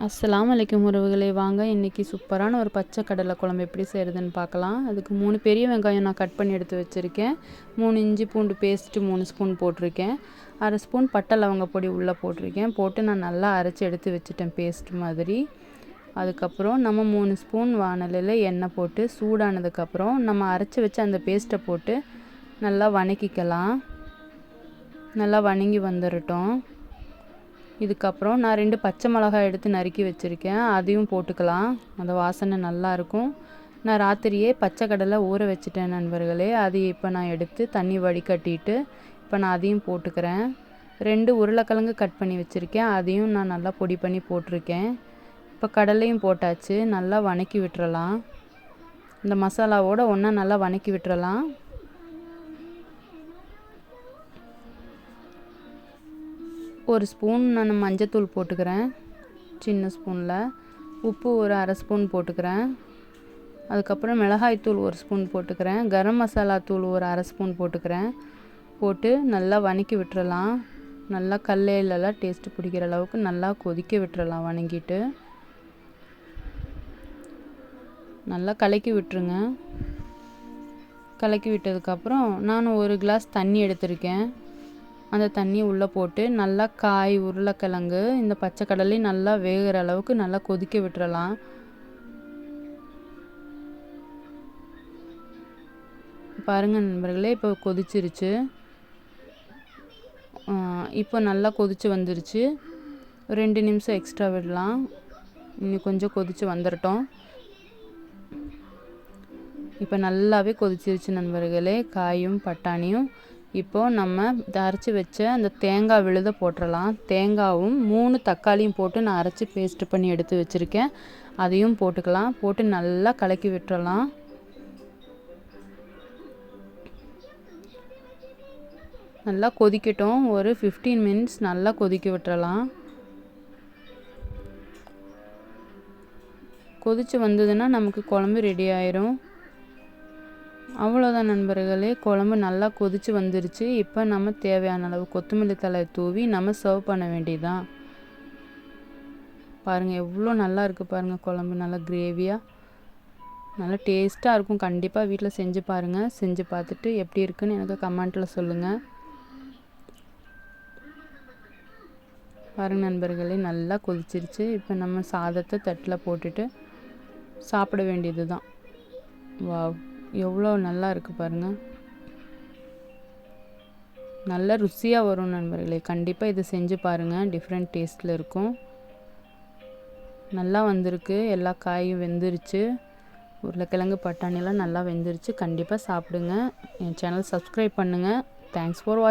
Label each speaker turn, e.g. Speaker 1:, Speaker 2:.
Speaker 1: அஸ்லாம் அலைக்கும் உறவுகளை. வாங்க இன்றைக்கி சூப்பரான ஒரு பச்சை கடலை குழம்பு எப்படி செய்கிறதுன்னு பார்க்கலாம். அதுக்கு மூணு பெரிய வெங்காயம் நான் கட் பண்ணி எடுத்து வச்சுருக்கேன். மூணு இஞ்சி பூண்டு பேஸ்ட்டு மூணு ஸ்பூன் போட்டிருக்கேன். அரை ஸ்பூன் பட்டை லவங்க பொடி உள்ளே போட்டிருக்கேன். போட்டு நான் நல்லா அரைச்சி எடுத்து வச்சுட்டேன் பேஸ்ட் மாதிரி. அதுக்கப்புறம் நம்ம மூணு ஸ்பூன் வானலில் எண்ணெய் போட்டு சூடானதுக்கப்புறம் நம்ம அரைச்சி வச்ச அந்த பேஸ்ட்டை போட்டு நல்லா வணக்கிக்கலாம். நல்லா வணங்கி வந்துடட்டும் இதுக்கப்புறம் நான் ரெண்டு பச்சை மிளகாய் எடுத்து நறுக்கி வச்சுருக்கேன். அதையும் போட்டுக்கலாம். அந்த வாசனை நல்லாயிருக்கும் நான் ராத்திரியே பச்சை கடலை ஊற வச்சுட்டேன் நண்பர்களே. அது இப்போ நான் எடுத்து தண்ணி வடிகட்டிட்டு இப்போ நான் அதையும் போட்டுக்கிறேன். ரெண்டு உருளைக்கிழங்கு கட் பண்ணி வச்சுருக்கேன். அதையும் நான் நல்லா பொடி பண்ணி போட்டிருக்கேன். இப்போ கடலையும் போட்டாச்சு. நல்லா வணக்கி விட்டுறலாம். இந்த மசாலாவோடு ஒன்றா நல்லா வணக்கி விட்டுறலாம். ஒரு ஸ்பூன் நான் மஞ்சத்தூள் போட்டுக்கிறேன். சின்ன ஸ்பூனில். உப்பு ஒரு அரை ஸ்பூன் போட்டுக்கிறேன். அதுக்கப்புறம் மிளகாய்த்தூள் ஒரு ஸ்பூன் போட்டுக்கிறேன். கரம் மசாலா தூள் ஒரு அரை ஸ்பூன் போட்டுக்கிறேன். போட்டு நல்லா வணக்கி விட்டுறலாம். நல்லா கல்லையிலலாம் டேஸ்ட்டு பிடிக்கிற அளவுக்கு நல்லா கொதிக்க விட்டுறலாம் வணங்கிட்டு. நல்லா கலக்கி விட்டுருங்க. கலக்கி விட்டதுக்கப்புறம் நான் ஒரு கிளாஸ் தண்ணி எடுத்திருக்கேன். அந்த தண்ணியை உள்ளே போட்டு நல்லா காய் உருளைக்கிழங்கு இந்த பச்சை கடலையும் நல்லா வேகிற அளவுக்கு நல்லா கொதிக்க விட்டுறலாம். பாருங்கள் நண்பர்களே இப்போ கொதிச்சிருச்சு. இப்போ நல்லா கொதித்து வந்துருச்சு. ரெண்டு நிமிஷம் எக்ஸ்ட்ரா விடலாம். இன்னும் கொஞ்சம் கொதித்து வந்துடட்டும் இப்போ நல்லாவே கொதிச்சிருச்சு நண்பர்களே காயும் பட்டாணியும். இப்போது நம்ம அரைச்சி வச்ச அந்த தேங்காய் விழுத போட்டுடலாம் தேங்காவும் மூணு தக்காளியும் போட்டு நான் அரைச்சி பேஸ்ட்டு பண்ணி எடுத்து வச்சுருக்கேன். அதையும் போட்டுக்கலாம். போட்டு நல்லா கலக்கி விட்டுறலாம். நல்லா கொதிக்கட்டும். ஒரு ஃபிஃப்டீன் மினிட்ஸ் நல்லா கொதிக்க விட்டுறலாம். கொதித்து வந்ததுன்னா நமக்கு குழம்பு ரெடி ஆயிரும். அவ்வளோதான் நண்பர்களே. குழம்பு நல்லா கொதித்து வந்துருச்சு. இப்போ நம்ம தேவையான அளவு கொத்தமல்லி தலை தூவி நம்ம சர்வ் பண்ண வேண்டியதுதான். பாருங்கள் எவ்வளோ நல்லா இருக்குது பாருங்கள் குழம்பு. நல்லா கிரேவியாக நல்லா டேஸ்ட்டாக இருக்கும். கண்டிப்பாக வீட்டில் செஞ்சு பாருங்கள் செஞ்சு பார்த்துட்டு எப்படி இருக்குன்னு எனக்கு கமெண்ட்டில் சொல்லுங்கள் பாருங்கள் நண்பர்களே நல்லா கொதிச்சிருச்சு. இப்போ நம்ம சாதத்தை தட்டில் போட்டுட்டு சாப்பிட வேண்டியது தான் வாவ் எவ்வளோ நல்லா இருக்குது பாருங்கள் நல்ல ருசியாக வரும் நண்பர்களே. கண்டிப்பாக இதை செஞ்சு பாருங்கள் டிஃப்ரெண்ட் டேஸ்ட்டில் இருக்கும். நல்லா வந்திருக்கு. எல்லா காயும் வெந்துருச்சு. உருளைக்கிழங்கு பட்டாணிலாம் நல்லா வெந்துருச்சு. கண்டிப்பாக சாப்பிடுங்க. என் சேனல் சப்ஸ்கிரைப் பண்ணுங்கள் தேங்க்ஸ் ஃபார் வாட்ச்